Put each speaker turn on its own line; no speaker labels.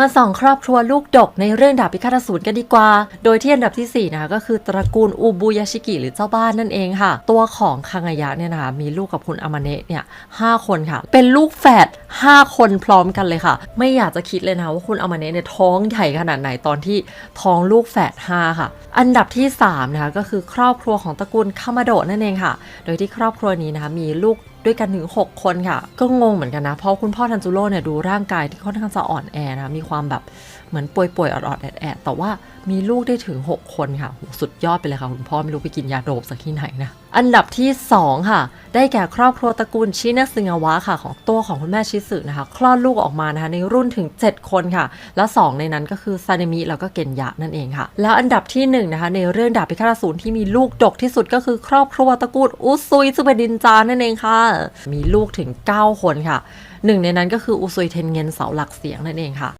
มาส่องครอบครัวลูกดกในเรื่องดาบพิฆาตอสูรกันดีกว่า โดยที่อันดับทีสี่4นะคะก็คือตระกูลอูบุยาชิกิหรือเจ้าบ้านนั่นเองค่ะ ตัวของคังายะเนี่ยนะคะมีลูกกับคุณอามาเนะเนี่ยห้าคนค่ะ เป็นลูกแฝด5 คนพร้อมกันเลยค่ะ ไม่อยากจะคิดเลยนะคะว่าคุณอามาเนะเนี่ยท้องใหญ่ขนาดไหนตอนที่ท้องลูกแฝด5ค่ะ อันดับที่3นะคะก็คือครอบครัวของตระกูลคามาโดะนั่นเองค่ะ โดยที่ครอบครัวนี้นะคะมีลูก ด้วยกันถึง 6 คนค่ะ ก็งงเหมือนกันนะ เพราะคุณพ่อทันจูโร่เนี่ยดูร่างกายที่ค่อนข้างจะอ่อนแอนะ มีความแบบเหมือนป่วยๆออดๆแอดๆแต่ว่ามีลูกได้ถึง 6 คนค่ะสุดยอดไปเลยค่ะ คุณพ่อไม่รู้ไปกินยาโดบสักที่ไหนนะ อันดับที่ 2 ค่ะ ได้แก่ครอบครัวตระกูลชินะซึงาวะค่ะ ของตัวของคุณแม่ชิสึนะคะ คลอดลูกออกมานะคะในรุ่นถึง 7 คนค่ะ และ 2 ในนั้นก็คือซาเนมิแล้วก็เกนยะนั่นเองค่ะ แล้วอันดับที่1นะคะในเรื่องดาบพิฆาตอสูรที่มีลูกดกที่สุดก็คือครอบครัวตระกูลอุซุยซึ่งเป็นดินจานั่นเองค่ะ มีลูกถึง 9 คนค่ะหนึ่งในนั้นก็คืออุซุยเทนเงินเสาหลักเสียงนั่นเองค่ะ